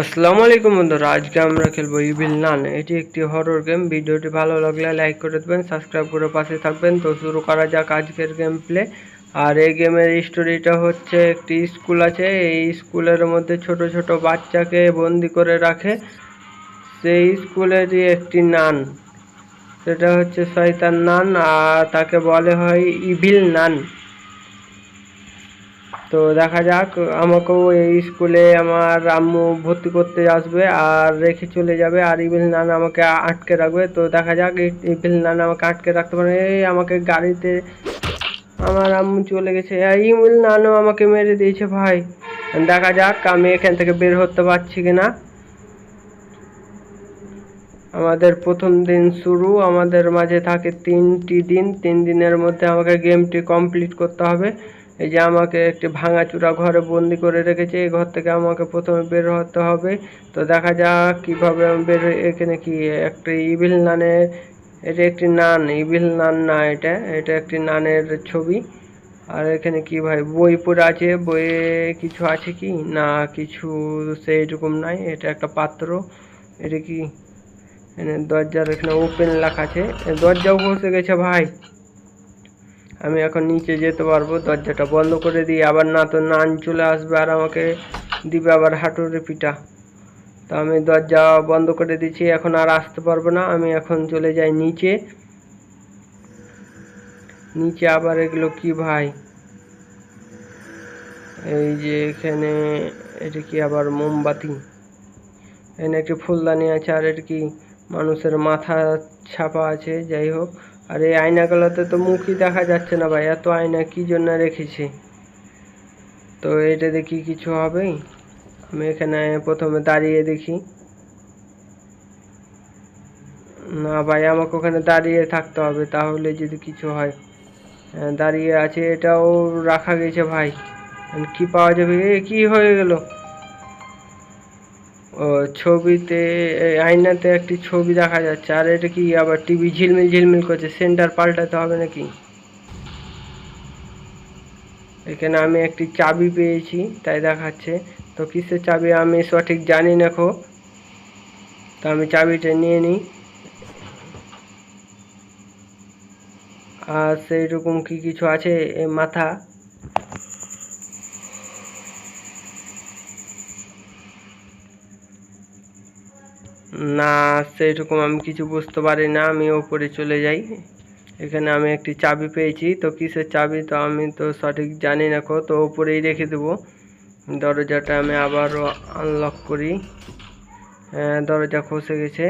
আসসালামু আলাইকুম বন্ধুরা, আজকে আমরা খেলব ইভিল নান এটি একটি হরর গেম ভিডিওটি ভালো লাগলে লাইক করে দেবেন সাবস্ক্রাইব করে পাশে থাকবেন। তো শুরু করা যাক আজকের গেম প্লে আর এই গেমের স্টোরিটা হচ্ছে একটি স্কুল আছে। এই স্কুলের মধ্যে ছোট ছোট বাচ্চাকে বন্দি করে রাখে। সেই স্কুলেরই একটি নান সেটা হচ্ছে শয়তান নান আর তাকে বলে হয় ইভিল নান তো দেখা যাক, আমাকেও এই স্কুলে আমার আম্মু ভর্তি করতে আসবে আর রেখে চলে যাবে আর ইভিল নান আমাকে আটকে রাখবে। তো দেখা যাক ইভিল নান আমাকে আটকে রাখতে পারে। এই আমাকে গাড়িতে আমার আম্মু চলে গেছে। আর ইভিল নানও আমাকে মেরে দিয়েছে ভাই। দেখা যাক, আমি এখান থেকে বের হতে পারছি কিনা। আমাদের প্রথম দিন শুরু, আমাদের মাঝে থাকে তিনটি দিন। তিন দিনের মধ্যে আমাকে গেমটি কমপ্লিট করতে হবে। এই যে আমাকে একটি ভাঙাচুরা ঘরে বন্দি করে রেখেছে, এই ঘর থেকে আমাকে প্রথমে বের হতে হবে। তো দেখা যাক কীভাবে আমি বের এখানে কি, একটা ইভিল নানের, এটা একটি নান ইভিল নান না এটা এটা একটি নানের ছবি। আর এখানে কি ভাই, বই পড়ে আছে, বইয়ে কিছু আছে কি? না, কিছু সেই রকম নাই, এটা একটা পাত্র। এটা কি? দরজার এখানে ওপেন লেখা আছে। দরজাও বসে গেছে ভাই। আমি এখন নিচে যেতে পারব, দরজাটা বন্ধ করে দিই আবার না তো নান চলে আসবে আর আমাকে দিবে আবার হাঁটুরে পিটা তো আমি দরজা বন্ধ করে দিচ্ছি, এখন আর আসতে পারব না, আমি এখন চলে যাই নিচে। নিচে আবার এগুলো কি ভাই? এই যে এখানে, এটা কি আবার মোমবাতি? এখানে একটি ফুলদানি আছে আর এটা কি মানুষের মাথা ছাপা আছে, যাই হোক। আর এই আয়নাগুলোতে তো মুখই দেখা যাচ্ছে না ভাই এত আয়না কি জন্য রেখেছে? তো এটা দেখি কিছু হবে আমি এখানে প্রথমে দাঁড়িয়ে দেখি। না ভাই আমাকে ওখানে দাঁড়িয়ে থাকতে হবে তাহলে যদি কিছু হয়। হ্যাঁ, দাঁড়িয়ে আছে এটাও রাখা গেছে ভাই। কি পাওয়া যাবে? এ কি হয়ে গেল? ও, ছবিতে আয়নাতে একটি ছবি দেখা যাচ্ছে। আর এটা কি আবার টিভি ঝিলমিল ঝিলমিল করছে? সেন্টার পাল্টাতে হবে নাকি? এখানে আমি একটি চাবি পেয়েছি, তাই দেখাচ্ছে। তো কিসের চাবি আমি সঠিক জানি না খো তো আমি চাবিটা নিয়ে নিই। আর সেই রকম কি কিছু আছে মাথা? না সেইরকম আমি কিছু বুঝতে পারি না, আমি ওপরে চলে যাই। এখানে আমি একটি চাবি পেয়েছি, তো কিসের চাবি? তো আমি তো সঠিক জানি না তো ওপরেই রেখে দেবো। দরজাটা আমি আবারও আনলক করি। হ্যাঁ দরজা খসে গেছে।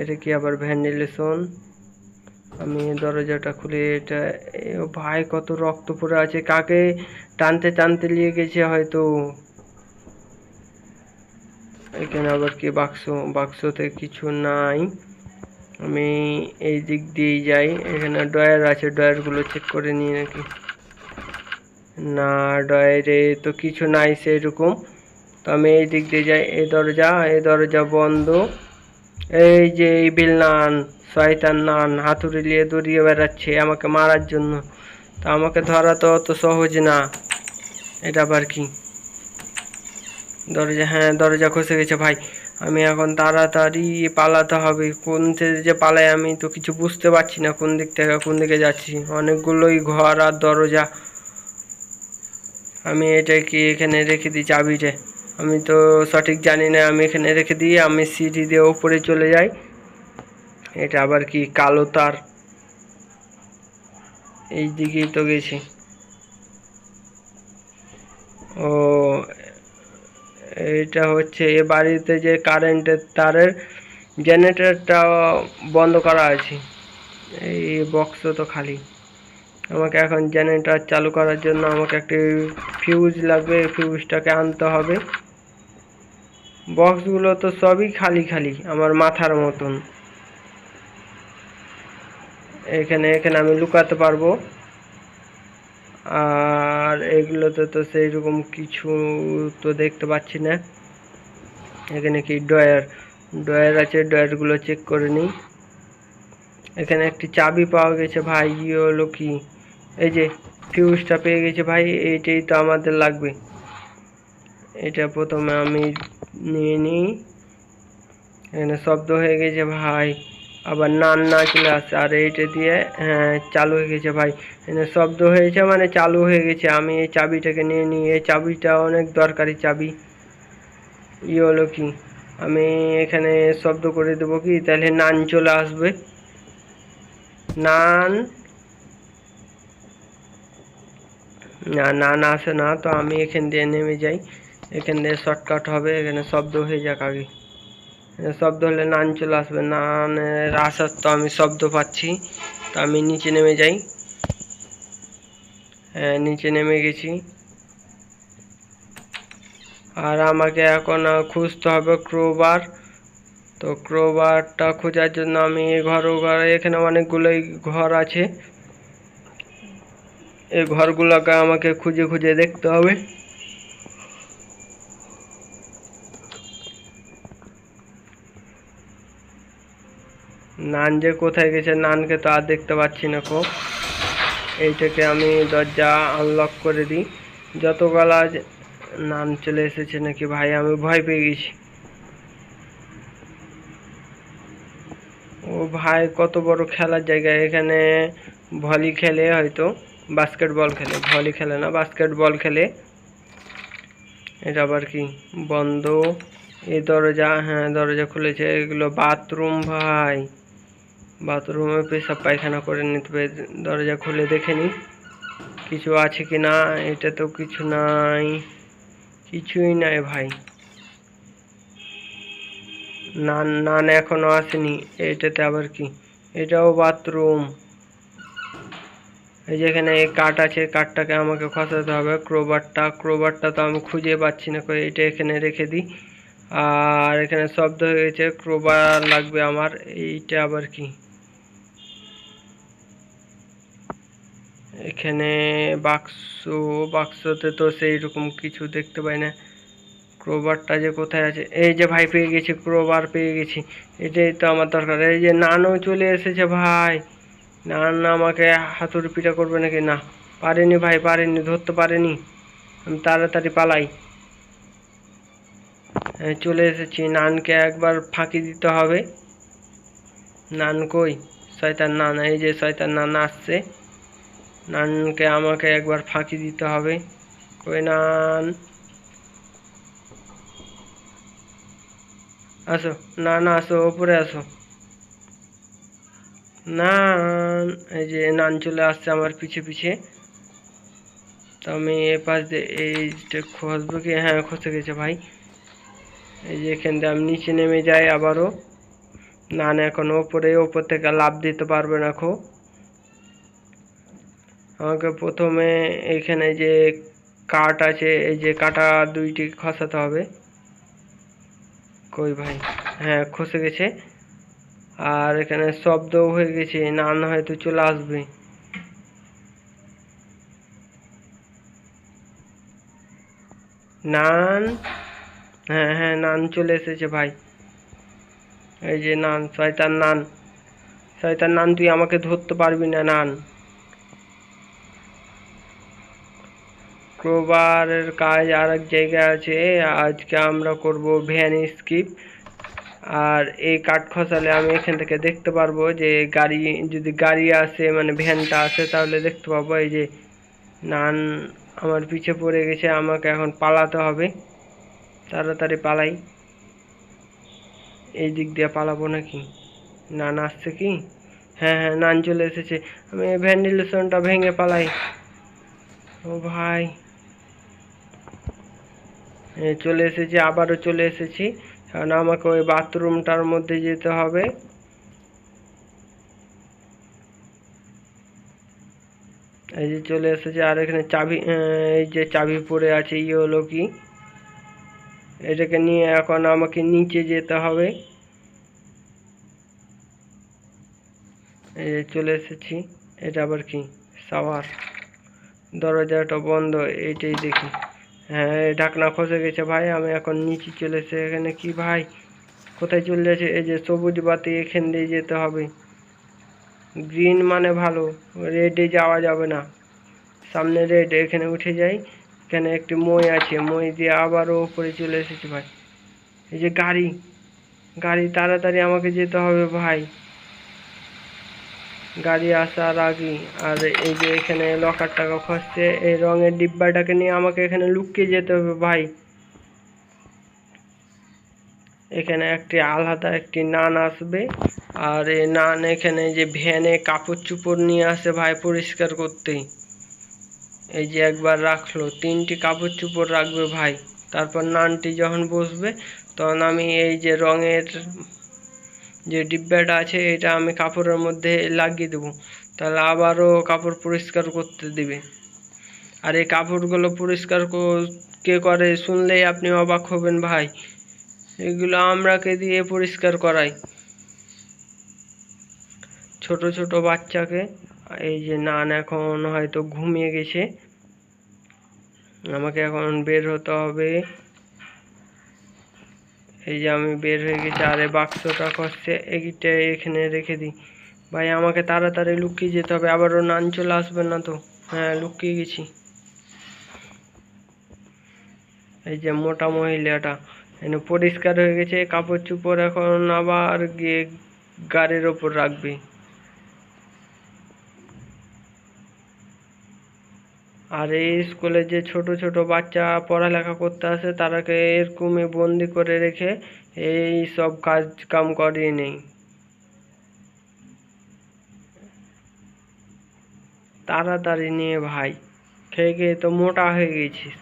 এটা কি আবার ভেন্টিলেশন আমি দরজাটা খুলে এটা ভাই কত রক্ত পড়ে আছে, কাকে টানতে টানতে নিয়ে গেছে হয়তো? এখানে আবার কি বাক্স, বাক্সতে কিছু নাই। আমি এই দিক দিয়েই যাই। এখানে ড্রয়ার আছে ডয়ারগুলো চেক করে নিই নাকি? না, ড্রয়ারে তো কিছু নাই সেরকম। তো আমি এই দিক দিয়ে যাই। এই দরজা এই দরজা বন্ধ। এই যে এই বিলনান শয়তান নান, হাতুড়ি নিয়ে দৌড়িয়ে বেড়াচ্ছে আমাকে মারার জন্য। তো আমাকে ধরা তো অত সহজ না। এটা আবার কি? দরজা হ্যাঁ দরজা খসে গেছে ভাই। আমি এখন তাড়াতাড়ি পালাতে হবে। কোন থেকে যে পালাই আমি তো কিছু বুঝতে পারছি না কোন দিক থেকে, কোন দিকে যাচ্ছি। অনেকগুলোই ঘর আর দরজা। আমি এটাকে এখানে রেখে দিই চাবিটা? আমি তো সঠিক জানি না, আমি এখানে রেখে দিই আমি সিঁড়ি দিয়ে ওপরে চলে যাই। এটা আবার কি কালো তার? এই দিকেই তো গেছি। ও এটা হচ্ছে এ বাড়িতে যে কারেন্টের তারের জেনারেটরটা বন্ধ করা আছে। এই বক্স তো খালি। আমাকে এখন জেনারেটর চালু করার জন্য আমাকে একটি ফিউজ লাগবে ফিউজটাকে আনতে হবে। বক্সগুলো তো সবই খালি খালি, আমার মাথার মতন। এখানে এখানে আমি লুকাতে পারব। আর এগুলোতে তো সেই রকম কিছু তো দেখতে পাচ্ছি না। এখানে কি ডয়ার ডয়ার আছে ডয়ারগুলো চেক করে নিই। এখানে একটি চাবি পাওয়া গেছে ভাই ইয়ে হলো কি? এই যে ফিউজটা পেয়ে গেছে ভাই, এইটাই তো আমাদের লাগবে। এটা প্রথমে আমি নিয়ে নিই। এখানে শব্দ হয়ে গেছে ভাই। আবার নান না চলে আসছে আর এইটা দিয়ে হ্যাঁ চালু হয়ে গেছে ভাই। শব্দ হয়েছে মানে চালু হয়ে গেছে। আমি এই চাবিটাকে নিয়ে নিই। এই চাবিটা অনেক দরকারি চাবি। ই হলো কি? আমি এখানে শব্দ করে দেবো কি? তাহলে নান চলে আসবে। নান? না, নান আসে না। তো আমি এখান দিয়ে নেমে যাই। এখান দিয়ে শর্টকাট হবে। এখানে শব্দ হয়ে যাক আগে। শব্দ হলে নান চলে আসবে। নানের আসার তো আমি শব্দ পাচ্ছি, তো আমি নিচে নেমে যাই। হ্যাঁ নিচে নেমে গেছি। আর আমাকে এখন খুঁজতে হবে ক্রোবার তো ক্রোবারটা খোঁজার জন্য আমি এ ঘর ঘরে, এখানে অনেকগুলোই ঘর আছে। এই ঘরগুলোকে আমাকে খুঁজে খুঁজে দেখতে হবে। নান যে কোথায় গেছে, নানকে তো আর দেখতে পাচ্ছি না খুব। এইটাকে আমি দরজা আনলক করে দিই। যত গলা নান চলে এসেছে নাকি ভাই, আমি ভয় পেয়ে গেছি। ও ভাই, কত বড় খেলার জায়গা। এখানে ভলি খেলে হয়তো বাস্কেটবল খেলে। ভলি খেলে না বাস্কেটবল খেলে। এটা আবার কি? বন্ধ। এই দরজা হ্যাঁ দরজা খুলেছে। এগুলো বাথরুম ভাই। বাথরুমে পেশাব পায়খানা করে নিতে হবে, দরজা খুলে দেখে নি কিছু আছে কি না? এটা তো কিছু নাই। কিছুই নাই ভাই। নান নান এখনও আসেনি। এটাতে আবার কি? এটাও বাথরুম। এই যে এখানে কাঠ আছে কাঠটাকে আমাকে খসাতে হবে। ক্রোবারটা ক্রোবারটা তো আমি খুঁজে পাচ্ছি না করে এটা এখানে রেখে দিই। আর এখানে শব্দ হয়ে গেছে ক্রোবার লাগবে আমার। এইটা আবার কি? এখানে বাক্স, বাক্সতে তো সেই রকম কিছু দেখতে পাই না। ক্রোবারটা যে কোথায় আছে? এই যে ভাই পেয়ে গেছি ক্রোবার পেয়ে গেছি। এটাই তো আমার দরকার। এই যে নানও চলে এসেছে ভাই। নান আমাকে হাতুড়ি পিঠা করবে নাকি? না। পারেনি ভাই, পারেনি, ধরতে পারেনি। আমি তাড়াতাড়ি পালাই। চলে এসেছি। নানকে একবার ফাঁকি দিতে হবে। নান কই? শয়তান নান, এই যে শয়তান নান আসছে। নানকে আমাকে একবার ফাঁকি দিতে হবে। কই নান? আসো না না আসো, ওপরে আসো। নান, এই যে নান চলে আসছে আমার পিছে পিছে। তো আমি এ পাশ দিয়ে এইটা খসবো কি? হ্যাঁ খসে গেছে ভাই। এই যে এখান দিয়ে আমি নিচে নেমে যাই আবারও। নান এখন ওপরে, ওপর থেকে লাভ দিতে পারবে না খো। আমাকে প্রথমে এখানে যে কাঠ আছে, এই যে কাটা দুইটি খসাতে হবে। কই ভাই? হ্যাঁ খসে গেছে। আর এখানে শব্দও হয়ে গেছে নান হয়তো চলে আসবে। নান? হ্যাঁ হ্যাঁ নান চলে এসেছে ভাই। এই যে নান, শয়তান নান। শয়তান নান, তুই আমাকে ধরতে পারবি না, নান। ক্রোবারের কাজ আর এক জায়গায় আছে। আজকে আমরা করব ভ্যান স্কিপ। আর এই কাঠ খসালে আমি এখান থেকে দেখতে পারব যে গাড়ি, যদি গাড়ি আসে মানে ভ্যানটা আসে, তাহলে দেখতে পাবো এই যে নান আমার পিছে পড়ে গেছে, আমাকে এখন পালাতে হবে। তাড়াতাড়ি পালাই। এই দিক দিয়ে পালাবো নাকি? নান আসছে কি? হ্যাঁ হ্যাঁ নান চলে এসেছে। আমি ভেন্টিলেশনটা ভেঙে পালাই। ও ভাই। চলে এসেছি, আবারও চলে এসেছি। কারণ আমাকে ওই বাথরুমটার মধ্যে যেতে হবে। এই যে চলে এসেছে, আর এখানে চাবি এই যে চাবি পড়ে আছে ইয়ে হলো কি? এটাকে নিয়ে এখন আমাকে নিচে যেতে হবে। এই যে চলে এসেছি, এটা আবার কি? সাওয়ার। দরজাটা বন্ধ, এইটাই দেখি। হ্যাঁ ঢাকনা খসে গেছে ভাই, আমি এখন নিচে চলে এসে এখানে। কি ভাই? কোথায় চলে যাচ্ছে? এই যে সবুজ বাতি, এখান দিয়ে যেতে হবে। গ্রিন মানে ভালো রেডে যাওয়া যাবে না। সামনে রেড এখানে উঠে যাই, এখানে একটি মই আছে, মই দিয়ে আবারও উপরে চলে এসেছি ভাই। এই যে গাড়ি গাড়ি তাড়াতাড়ি আমাকে যেতে হবে ভাই। গাড়ি আসার আগে আর এই যে এখানে লকার টাকা খসছে, এই রঙের ডিব্বাটাকে নিয়ে আমাকে এখানে লুকিয়ে যেতে হবে ভাই। এখানে একটি আলাদা একটি নান আসবে। আর এই নান এখানে যে ভ্যানে কাপড় চুপড় নিয়ে আসে ভাই পরিষ্কার করতে। এই যে একবার রাখল, তিনটি কাপড় চুপড় রাখবে ভাই। তারপর নানটি যখন বসবে, তখন আমি এই যে রঙের যে ডিব্বাটা আছে, এটা আমি কাপড়ের মধ্যে লাগিয়ে দেবো। তাহলে আবারও কাপড় পরিষ্কার করতে দিবে। আর এই কাপড়গুলো পরিষ্কার কো- করে শুনলেই আপনি অবাক হবেন ভাই। এগুলো আমরাকে দিয়ে পরিষ্কার করাই। ছোট ছোট বাচ্চাকে, এই যে নান এখন হয়তো ঘুমিয়ে গেছে। আমাকে এখন বের হতে হবে। এই যে আমি বের হয়ে গেছি, আরে বাক্সটা করছে এইটা এখানে রেখে দিই। ভাই, আমাকে তাড়াতাড়ি লুকিয়ে যেতে হবে, আবারও নান চলে আসবে না তো? হ্যাঁ লুকিয়ে গেছি। এই যে মোটা মহিলাটা, এনে পরিষ্কার হয়ে গেছে, কাপড় চুপড় এখন আবার গিয়ে গাড়ির ওপর রাখবে। আর এই স্কুলে যে ছোট ছোট বাচ্চা পড়ালেখা করতে আসে, তারাকে এরকমই বন্দি করে রেখে এই সব কাজ কাম করিয়ে নেই। তাড়াতাড়ি নিয়ে ভাই, খেয়ে খেয়ে তো মোটা হয়ে গেছিস।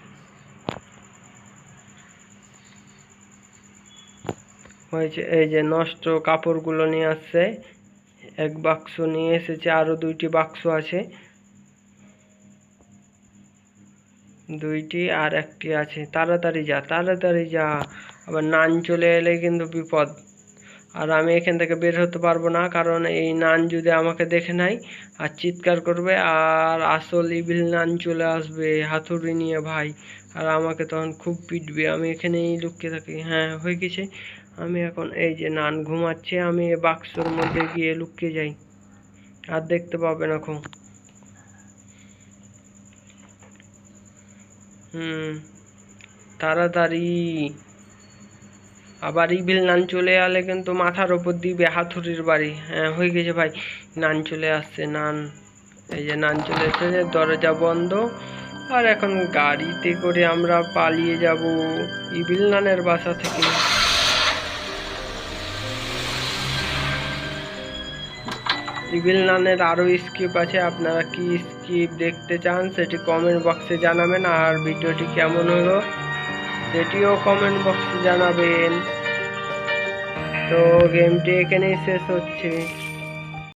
হয়েছে, এই যে নষ্ট কাপড়গুলো নিয়ে আসছে, এক বাক্স নিয়ে এসেছে, আরও দুইটি বাক্স আছে। দুইটি আর একটি আছে। তাড়াতাড়ি যা তাড়াতাড়ি যা। আবার নান চলে এলে কিন্তু বিপদ। আর আমি এখান থেকে বের হতে পারব না, কারণ এই নান যদি আমাকে দেখে নেয় আর চিৎকার করবে, আর আসল ইভিল নান চলে আসবে হাতুড়ি নিয়ে ভাই, আর আমাকে তখন খুব পিটবে। আমি এখানেই লুকিয়ে থাকি। হ্যাঁ হয়ে গেছে। আমি এখন এই যে নান ঘুমাচ্ছে, আমি বাক্সর মধ্যে গিয়ে লুকিয়ে যাই। আর দেখতে পাবে না খুব। হুম, তাড়াতাড়ি। আবার ইভিল নান চলে এলে কিন্তু মাথার ওপর দিবে, হাতুড়ির বাড়ি। হ্যাঁ হয়ে গেছে ভাই। নান চলে আসছে, নান। এই যে নান চলে এসেছে, দরজা বন্ধ। আর এখন গাড়িতে করে আমরা পালিয়ে যাব ইভিল নানের বাসা থেকে। ইভিল নানের আরও স্কিপ আছে, আপনারা কি স্কিপ দেখতে চান সেটি কমেন্ট বক্সে জানাবেন, আর ভিডিওটি কেমন হলো সেটিও কমেন্ট বক্সে জানাবেন। তো গেমটি এখানেই শেষ হচ্ছে।